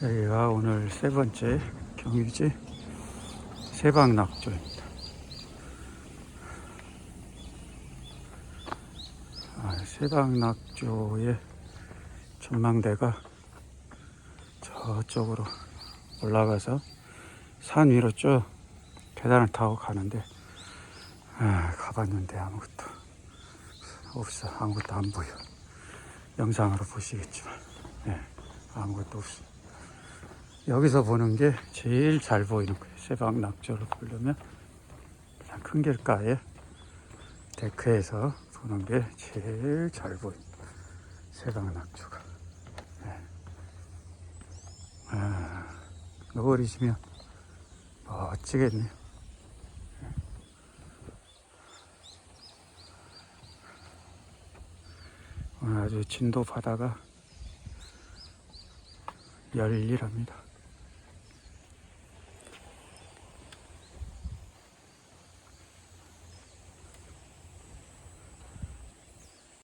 여기가 오늘 세 번째 경유지? 세방낙조입니다. 아, 세방낙조의 전망대가 저쪽으로 올라가서 산 위로 쭉 계단을 타고 가는데 아, 가봤는데 아무것도 없어. 아무것도 안 보여. 영상으로 보시겠지만 예, 아무것도 없어 여기서 보는 게 제일 잘 보이는 거예요 세방 낙조를 보려면 그냥 큰 길가에 데크에서 보는 게 제일 잘 보입니다 세방 낙조가 예. 아, 노을이시면 멋지겠네요 오늘 아주 진도 바다가 열일합니다.